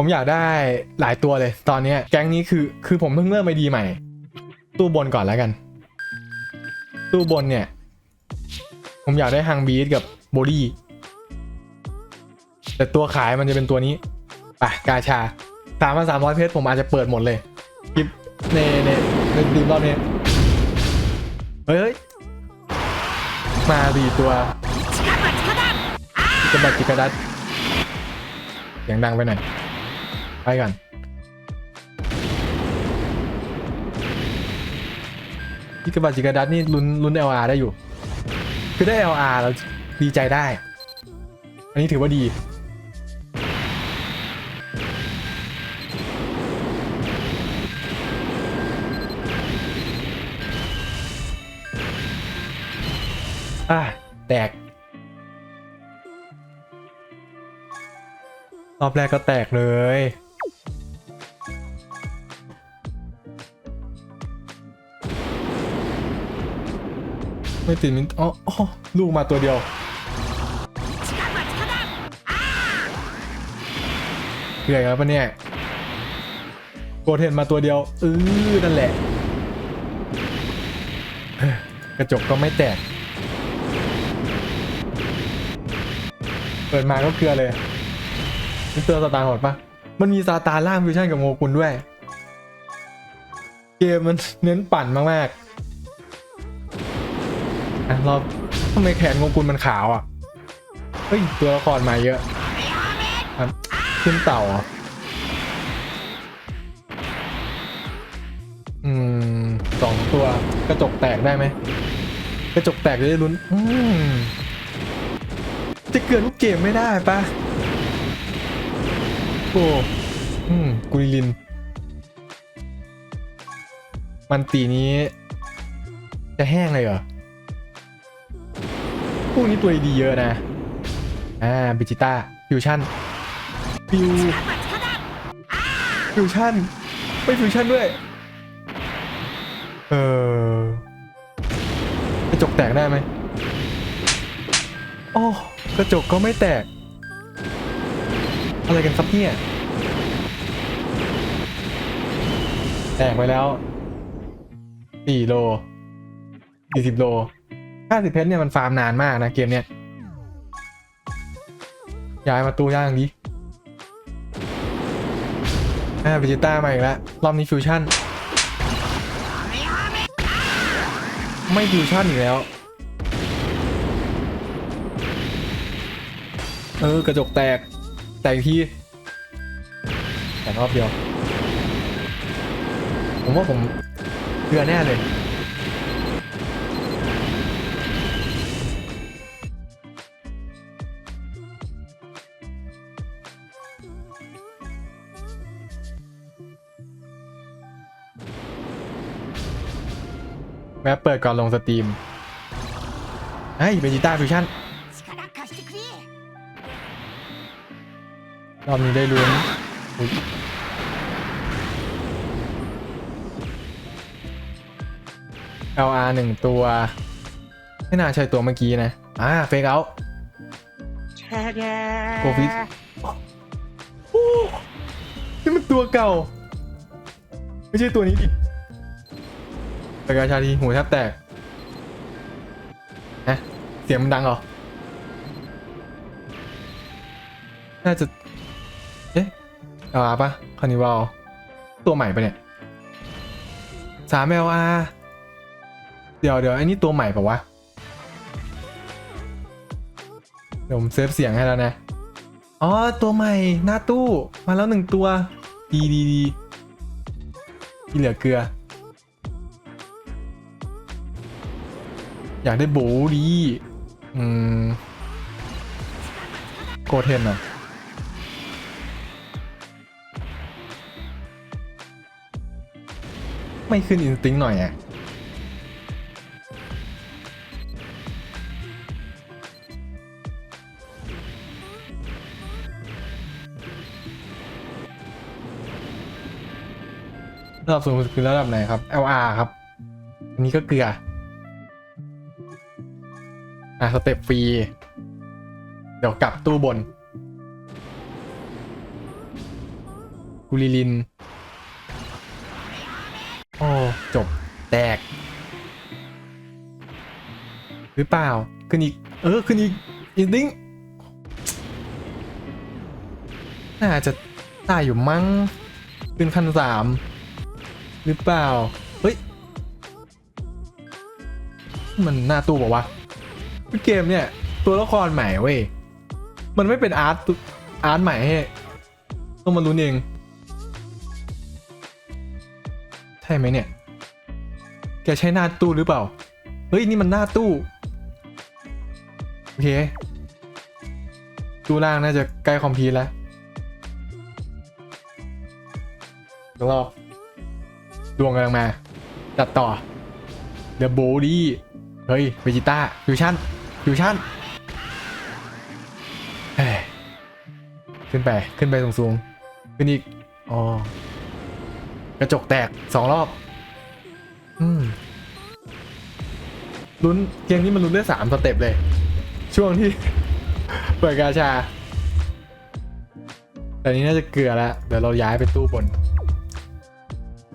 ผมอยากได้หลายตัวเลย ตอนนี้แก๊งนี้คือคือผมเพิ่งเริ่มไอดีใหม่ ตู้บนก่อนแล้วกัน ตู้บนเนี่ย ผมอยากได้ฮังบีทกับโบดี้แต่ตัวขายมันจะเป็นตัวนี้ไปกาชาสามพันสามร้อยเพชรผมอาจจะเปิดหมดเลยคลิปในในในดีมรอบนี้เฮ้ยมาดีตัวจิกระบัดจิกระดัดเสียงดังไปหน่อย ไปก่อนจิกระบัดจิกระดัดนี่ลุ้นลุ้น LR ได้อยู่ คือได้ LR แล้วดีใจได้ อันนี้ถือว่าดีอะแตก รอบแรกก็แตกเลย ไม่ติดมินอ๋ออลูกมาตัวเดียวเกลือแล้วปะเนี่ยโกเทนมาตัวเดียวเออนั่นแหละ กระจกก็ไม่แตก เปิดมาก็เกลือเลยนี่เตือนสตาร์โหดปะมันมีซาตานล่างฟิวชั่นกับโงกุลด้วย เกมมันเน้นปั่นมากๆ อะเราทำไมแขนโงกุลมันขาวอะ เฮ้ย ตัวละครมาเยอะขึ้นเต่าอืมสองตัวกระจกแตกได้ไหมกระจกแตกจะได้ลุ้น อืมจะเกิดลูกเกมไม่ได้ปะโอ้อืมกุลิลิน มันตีนี้ จะแห้งเลยเหรอ วกนี้ตัวดีเยอะนะ อ่าบิจิต้าฟิวชั่นฟิวฟิวชั่นไม่ฟิวชั่นด้วย เออกระจกแตกได้ไหมโอ้กระจกก็ไม่แตก อะไรกันครับเนี่ย แตกไปแล้วสี่โลสี่สิบโล ห้าสิบเพชรเนี่ยมันฟาร์มนานมากนะเกมเนี้ยย้ายมาตู้ย่างดิอ่าเวจิต้ามาอีกแล้วรอบนี้ฟิวชั่น ไม่ฟิวชั่นอีกแล้ว เออกระจกแตก แตกอีกทีแตกรอบเดียว ผมว่าผมเกลือแน่เลย วะเปิดก่อนลงสตรีมเฮ้ยเบจิต้าฟิวชั่นรอบนี้ได้ลุ้นเอลอาร์หนึ่งตัว ไม่น่าใช่ตัวเมื่อกี้นะ อ่า เฟกเอาโกฟิสนี่มันตัวเก่า ไม่ใช่ตัวนี้ดิ ประกาชาทีหูแทบแตกฮะเสียงมันดังเหรอ น่าจะ เอ๊ะเอาอาปะคานิวัลตัวใหม่ปะเนี่ยสาม LR เดี๋ยวเดี๋ยวไอ้นี่ตัวใหม่ปะวะ เดี๋ยวผมเซฟเสียงให้แล้วนะ อ๋อ ตัวใหม่ หน้าตู้ มาแล้วหนึ่งตัว ดีดีดีที่เหลือเกลือ อยากได้โบดีอืมโกเทนอะไม่ขึ้นอินสติ้งหน่อยอะระดับสูงสุดคือระดับไหนครับ LR ครับ อันนี้ก็เกลือ อะสเต็ปฟรี เดี๋ยวกลับตู้บนกุลิลินโอ้จบแตก หรือเปล่า ขึ้นอีก เออ ขึ้นอีกอินดิ้งน่าจะได้อยู่มั้งขึ้นขั้นสามหรือเปล่า เฮ้ย มันหน้าตู้บอกว่าวะ เกมเนี่ย ตัวละครใหม่เว้ย มันไม่เป็นอาร์ตอาร์ตใหม่ให้ต้องมาลุ้นเอง ใช่ไหมเนี่ย แกใช้หน้าตู้หรือเปล่า เฮ้ย นี่มันหน้าตู้ โอเค ตู้ล่างน่าจะใกล้คอมพิวแล้วรอบดวงกำลังมา จัดต่อเดอะโบดี้เฮ้ยเวจิต้าฟิวชั่น ฟิวชั่นเฮ้ยขึ้นไป ขึ้นไปสูงๆขึ้นอีก อ๋อ กระจกแตกสองรอบ อืมลุ้นเกมนี้มันลุ้นได้สามสเต็ปเลย ช่วงที่ เปิดกาชา แต่นี้น่าจะเกลือแล้ว เดี๋ยวเราย้ายไปตู้บน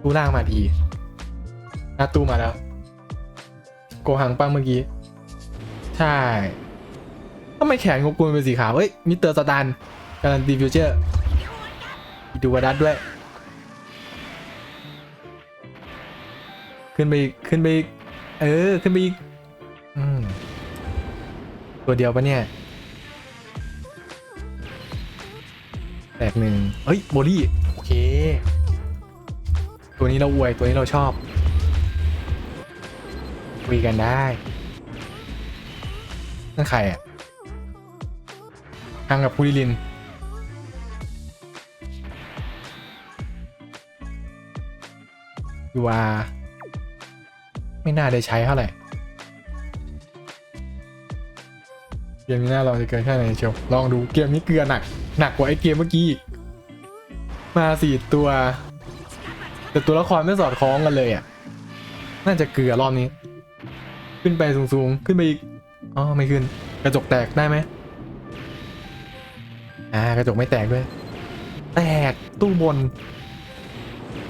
ตู้ล่างมาดีหน้าตู้มาแล้ว โกหังป้าเมื่อกี้ ใช่ทำไมแขนงกูเป็นสีขาวเอ้ยมิเตอร์สตันการันตีฟิวเจอร์ดูวาดัสด้วย ขึ้นไปอีกขึ้นไปอีกเออ ขึ้นไปอีกอืมตัวเดียวปะเนี่ยแตกหนึ่งเอ้ยโบลี่โอเค ตัวนี้เราอวยตัวนี้เราชอบคุยกันได้ นั่นใครอะทางกับพูริลิน ยูอาไม่น่าได้ใช้เท่าไหร่เกมนี้น่าลองจะเกินแค่ไหนเชียวลองดูเกมนี้เกลือหนัก หนักกว่าไอ้เกมเมื่อกี้ มาสี่ตัว แต่ตัวละครไม่สอดคล้องกันเลยอะ น่าจะเกลือรอบนี้ ขึ้นไปสูงๆ ขึ้นไปอีก อ๋อไม่ขึ้น กระจกแตกได้ไหมอ่ากระจกไม่แตกด้วย แตกตู้บน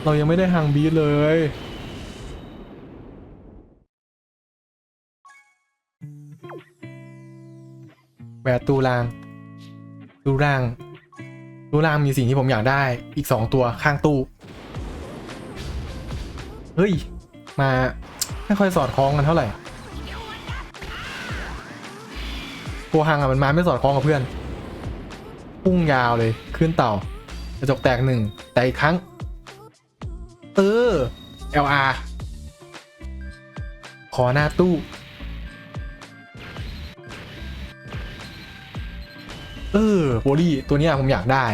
เรายังไม่ได้ฮังบีเลยแหวะตู้ล่างตู้ล่างตู้ล่างมีสิ่งที่ผมอยากได้อีกสองตัวข้างตู้ เฮ้ย มาไม่ค่อยสอดคล้องกันเท่าไหร่ โกฮังอะมันมาไม่สอดคล้องกับเพื่อน พุ่งยาวเลยขึ้นเต่ากระจกแตกหนึ่งแต่อีกครั้ง เออ LR ขอหน้าตู้ เออโบลี่ตัวนี้ผมอยากได้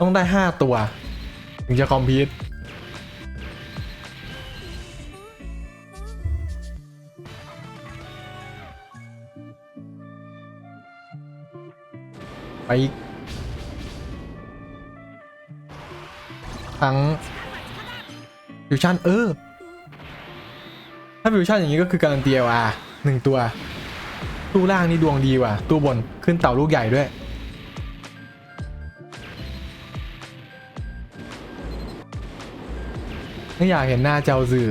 ต้องได้ห้าตัว ถึงจะคอมพิวต์ ไปทั้งฟิวชั่นเออ ถ้าฟิวชั่นอย่างนี้ก็คือการันตี LR หนึ่งตัว ตู้ล่างนี่ดวงดีว่ะ ตู้บนขึ้นเต่าลูกใหญ่ด้วย ไม่อยากเห็นหน้าเจ้าสื่อ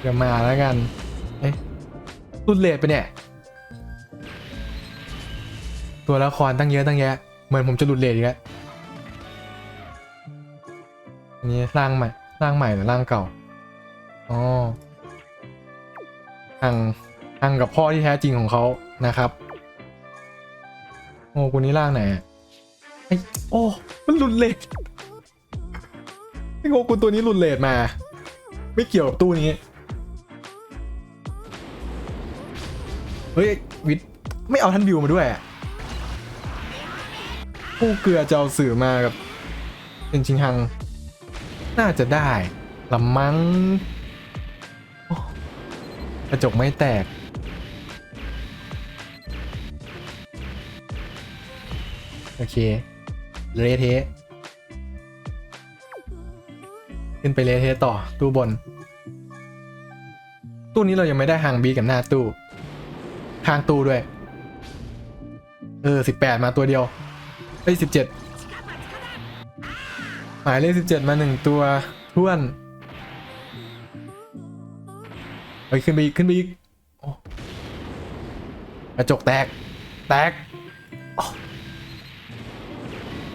เดี๋ยวมาแล้วกัน เอ๊ะรุ่นเลดไปเนี่ย ตัวละครตั้งเยอะตั้งแยะ เหมือนผมจะหลุดเลดอีกแล้วอันนี้ร่างใหม่ร่างใหม่หรือร่างเก่าอ๋อห่างห่างกับพ่อที่แท้จริงของเขานะครับ โอ้คนนี้ร่างไหนไอโอ้มันหลุดเลดไอโงกุนตัวนี้หลุดเลดมา ไม่เกี่ยวกับตู้นี้เฮ้ยวิทไม่เอาท่านวิวมาด้วยอะ ผู้เกลือจะเอาสื่อมากับเป็นชิงฮัง น่าจะได้ละมั้งกระจกไม่แตก โอเคเลเทขึ้นไปเลเทต่อตู้บน ตู้นี้เรายังไม่ได้ฮังบีกับหน้าตู้ข้างตู้ด้วย เออสิบแปดมาตัวเดียว เอ้ยสิบเจ็ดหมายเลขสิบเจ็ดมาหนึ่งตัวท้วนเฮ้ยขึ้นไปอีกขึ้นไปอีกโอ้กระจกแตก แตก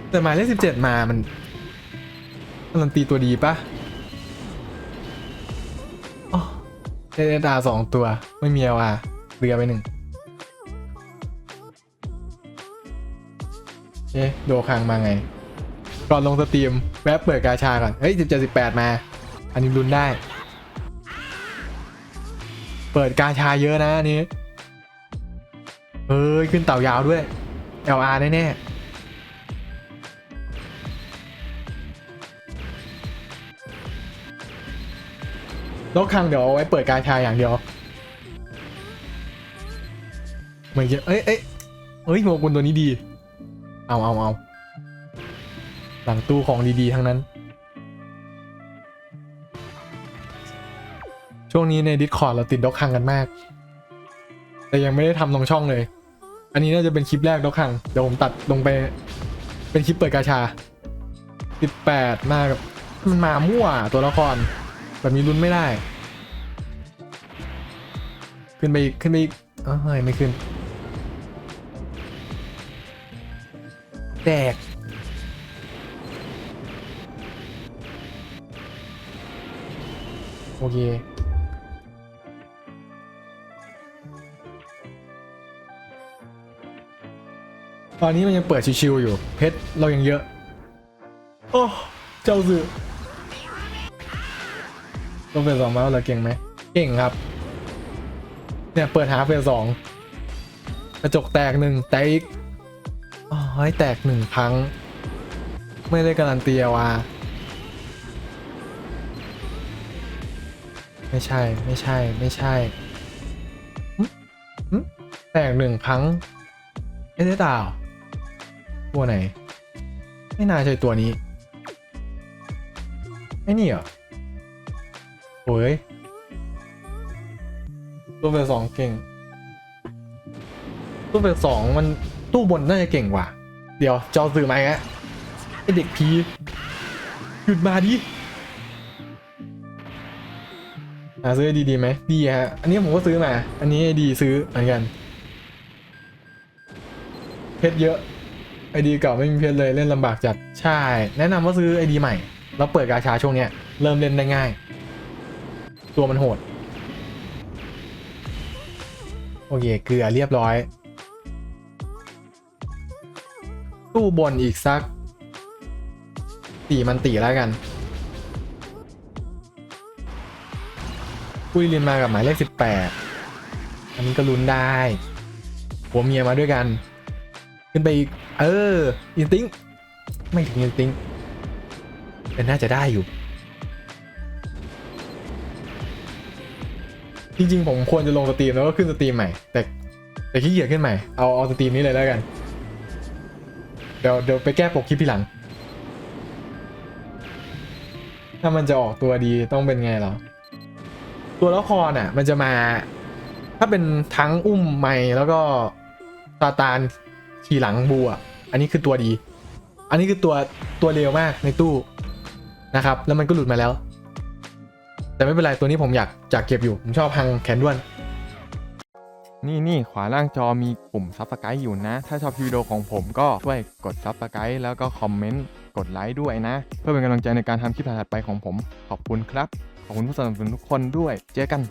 แต่หมายเลขสิบเจ็ดมามันการันตีตัวดีปะอ๋อเอเดาสองตัวไม่มีเอลอาเรือไปหนึ่ง เอ๊ะโดคังมาไง ก่อนลงสตรีมแวะเปิดกาชาก่อน เฮ้ยสิบเจ็ดสิบแปดมา อันนี้รุนได้ เปิดกาชาเยอะนะอันนี้เฮ้ย ขึ้นเต่ายาวด้วย LR แน่ๆลกคังเดี๋ยวเอาไว้เปิดกาชาอย่างเดียวเหมือนจะเอ้ยเอ้ยเอ้ยโมกุลตัวนี้ดี เอาเอาเอาหลังตู้ของดีๆ ทั้งนั้น ช่วงนี้ใน Discord เราติดด็อกคังกันมาก แต่ยังไม่ได้ทำลงช่องเลย อันนี้น่าจะเป็นคลิปแรกด็อกคัง เดี๋ยวผมตัดลงไป เป็นคลิปเปิดกาชา 18 มากับ มันมามั่วตัวละคร แบบนี้ลุ้นไม่ได้ ขึ้นไปอีกขึ้นไปอีกเอ้ยไม่ขึ้น แตกโอเคตอนนี้มันยังเปิดชิวๆอยู่ เพชรเรายังเยอะ โอ้เจ้าสื่อต้องเป็นสองมาแล้วเราเก่งไหม เก่งครับ เนี่ย เปิดหาเฟสสองกระจกแตกหนึ่งแตกอีก อ๋อให้แตกหนึ่งครั้ง ไม่ได้การันตีเอาว่าไม่ใช่ไม่ใช่ไม่ใช่แตกหนึ่งครั้งเอ๊ะได้ดาว ตัวไหน ไม่น่าใช่ตัวนี้ไอ้นี่เหรอโอ้ยตัวเบอร์สองเก่งตัวเบอร์สองมัน ตู้บนน่าจะเก่งกว่า เดี๋ยวจอสื่อมาอีกแล้วไอเด็กพีหยุดมาดิหาซื้อดีดีๆไหมดีฮะ อันนี้ผมก็ซื้อมา อันนี้ดีซื้อเหมือนกันเพชรเยอะไอดีเก่าไม่มีเพชรเลยเล่นลำบากจัดใช่ แนะนำว่าซื้อไอดีใหม่แล้วเปิดกาชาช่วงเนี้ยเริ่มเล่นได้ง่าย ตัวมันโหด โอเคเกลือเรียบร้อย ตู้บนอีกสักสี่มันตีแล้วกันคุยเรียนมากับหมายเลขสิบแปดอันนี้ก็ลุ้นได้ผัวเมียมาด้วยกัน ขึ้นไปอีกเอออินติ้งไม่ถึงอินติ้งแต่น่าจะได้อยู่ จริงๆ ผมควรจะลงสตรีมแล้วก็ขึ้นสตรีมใหม่ แต่แต่ขี้เกียจขึ้นใหม่ เอาเอาสตรีมนี้เลยแล้วกัน เดี๋ยวเดี๋ยวไปแก้ปกคลิปทีหลัง ถ้ามันจะออกตัวดีต้องเป็นไงเหรอ ตัวละครอะ มันจะมา ถ้าเป็นทั้งอุ้มไม้แล้วก็ตาตานขี่หลังบูอะอันนี้คือตัวดี อันนี้คือตัวตัวเร็วมากในตู้นะครับ แล้วมันก็หลุดมาแล้ว แต่ไม่เป็นไรตัวนี้ผมอยากอยากเก็บอยู่ ผมชอบพังแขนด้วน นี่นี่ขวาล่างจอมีปุ่มซับสไครต์อยู่นะ ถ้าชอบวิดีโอของผมก็ช่วยกดซับสไครต์แล้วก็คอมเมนต์กดไลค์ด้วยนะ เพื่อเป็นกำลังใจในการทำคลิปถัดๆไปของผม ขอบคุณครับ ขอบคุณผู้สนับสนุนทุกคนด้วย เจอกัน